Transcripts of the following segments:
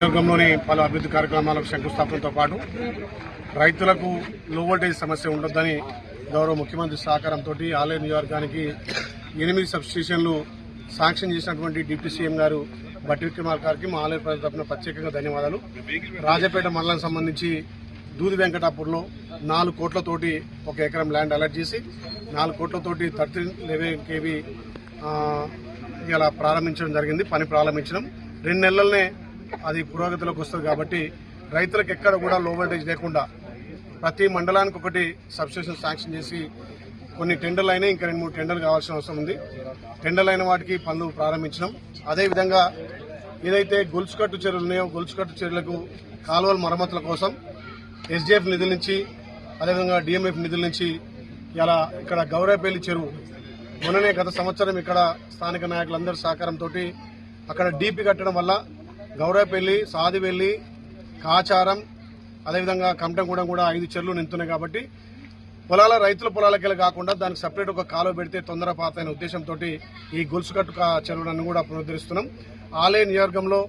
నియోజకవర్గంలోని పలు అభివృద్ధి కార్యక్రమాలకు శంకుస్థాపనతో పాటు రైతులకు లో వోల్టేజ్ సమస్య ఉండొద్దని గౌరవ ముఖ్యమంత్రి సహకారంతో ఆలయ నియోజకవర్గానికి ఎనిమిది సబ్స్టేషన్లు శాంక్షన్ చేసినటువంటి డిప్యూటీ సీఎం గారు బట్టి విక్రమార్ గారికి మా ఆలయ ప్రజల తరఫున ప్రత్యేకంగా ధన్యవాదాలు. రాజపేట మండలం సంబంధించి దూది వెంకటాపూర్లో నాలుగు కోట్లతోటి ఒక ఎకరం ల్యాండ్ అలర్ట్ చేసి నాలుగు కోట్లతోటి థర్టీన్ లెవెన్ కేవీ ఇలా ప్రారంభించడం జరిగింది. పని ప్రారంభించడం రెండు నెలలనే అది పురోగతిలోకి వస్తుంది కాబట్టి రైతులకు ఎక్కడ కూడా లో వోల్టేజ్ లేకుండా ప్రతి మండలానికి ఒకటి సబ్స్టేషన్ శాంక్షన్ చేసి కొన్ని టెండర్లు అయినా ఇంకా రెండు మూడు టెండర్లు కావాల్సిన అవసరం ఉంది. టెండర్లు అయిన వాటికి పనులు ప్రారంభించడం అదేవిధంగా ఏదైతే గొలుసుకట్టు చర్యలు ఉన్నాయో గొలుసుకట్టు చర్యలకు కాలువల మరమ్మతుల కోసం ఎస్డిఎఫ్ నిధుల నుంచి అదేవిధంగా డిఎంఎఫ్ నిధుల నుంచి ఇలా ఇక్కడ గౌరవపల్లి చెరువు మొన్ననే గత సంవత్సరం ఇక్కడ స్థానిక నాయకులందరి సహకారంతో అక్కడ డీపీ కట్టడం వల్ల గౌరవపల్లి సాదివెల్లి కాచారం అదేవిధంగా కమటంగూడెం కూడా ఐదు చెర్లు నింతున్నాయి కాబట్టి పొలాల రైతుల పొలాలకెళ్ళి కాకుండా దానికి సపరేట్ ఒక కాలువ పెడితే తొందర పాతైన ఉద్దేశంతో ఈ గొలుసుకట్టు కా- చెరువులను కూడా పునరుద్ధరిస్తున్నాం. ఆలయ నియోజకంలో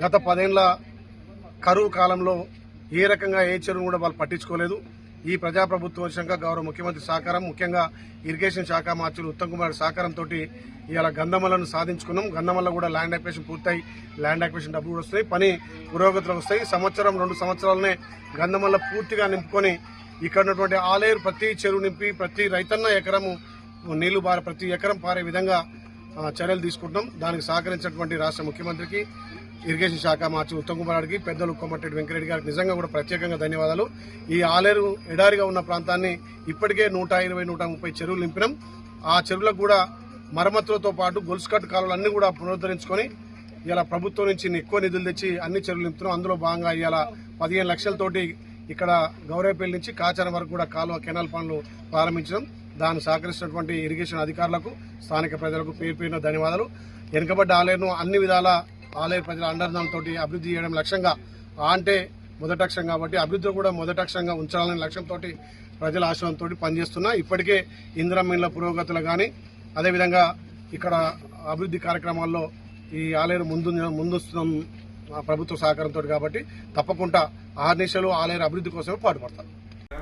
గత పదేళ్ళ కరువు కాలంలో ఏ రకంగా ఏ చెరువును కూడా వాళ్ళు పట్టించుకోలేదు. ఈ ప్రజాప్రభుత్వం వచ్చాక గౌరవ ముఖ్యమంత్రి సహకారం ముఖ్యంగా ఇరిగేషన్ శాఖ మార్చులు ఉత్తమ్ కుమార్ సహకారంతో ఇలా గంధమలను సాధించుకున్నాం. గంధమల్ల కూడా ల్యాండ్ అక్వేషన్ పూర్తయి ల్యాండ్ అక్వేషన్ డబ్బులు కూడా వస్తాయి పని పురోగతులు వస్తాయి. సంవత్సరం రెండు సంవత్సరాలనే గంధమల్ల పూర్తిగా నింపుకొని ఇక్కడ ఉన్నటువంటి ఆలేరు ప్రతి చెరువు నింపి ప్రతి రైతన్న ఎకరము నీళ్ళు బార ప్రతి ఎకరం పారే విధంగా చర్యలు తీసుకుంటాం దానికి సహకరించినటువంటి రాష్ట్ర ముఖ్యమంత్రికి ఇరిగేషన్ శాఖ మార్చి ఉత్తమ్ కుమార్ రెడ్డికి పెద్దలు కొమ్మటిరెడ్డి వెంకరెడ్డి గారికి నిజంగా కూడా ప్రత్యేకంగా ధన్యవాదాలు. ఈ ఆలేరు ఎడారిగా ఉన్న ప్రాంతాన్ని ఇప్పటికే నూట ఇరవై నూట ముప్పై చెరువులు నింపినాం. ఆ చెరువులకు కూడా మరమ్మతులతో పాటు గొలుసుకట్టు కాలువలు కూడా పునరుద్ధరించుకొని ఇలా ప్రభుత్వం నుంచి ఎక్కువ నిధులు తెచ్చి అన్ని చెరువులు నింపుతున్నాం. అందులో భాగంగా ఇలా పదిహేను లక్షలతోటి ఇక్కడ గౌరవపల్లి నుంచి కాచారం వరకు కూడా కాలువ కెనాల్ పనులు ప్రారంభించడం దాన్ని సహకరిస్తున్నటువంటి ఇరిగేషన్ అధికారులకు స్థానిక ప్రజలకు పేరు పేరున ధన్యవాదాలు. వెనుకబడ్డ ఆలయను అన్ని విధాల ఆలయ ప్రజల అండర్దంతో అభివృద్ధి చేయడం లక్ష్యంగా అంటే మొదటక్షం కాబట్టి అభివృద్ధి కూడా మొదటక్షంగా ఉంచాలనే లక్ష్యంతో ప్రజల ఆశ్రమంతో పనిచేస్తున్నా. ఇప్పటికే ఇంద్రమీన్ల పురోగతులు కానీ అదేవిధంగా ఇక్కడ అభివృద్ధి కార్యక్రమాల్లో ఈ ఆలయం ముందు ముందుస్తున్న ప్రభుత్వ సహకారంతో కాబట్టి తప్పకుండా ఆర్నిశలు ఆలయ అభివృద్ధి కోసమే పాటుపడతారు.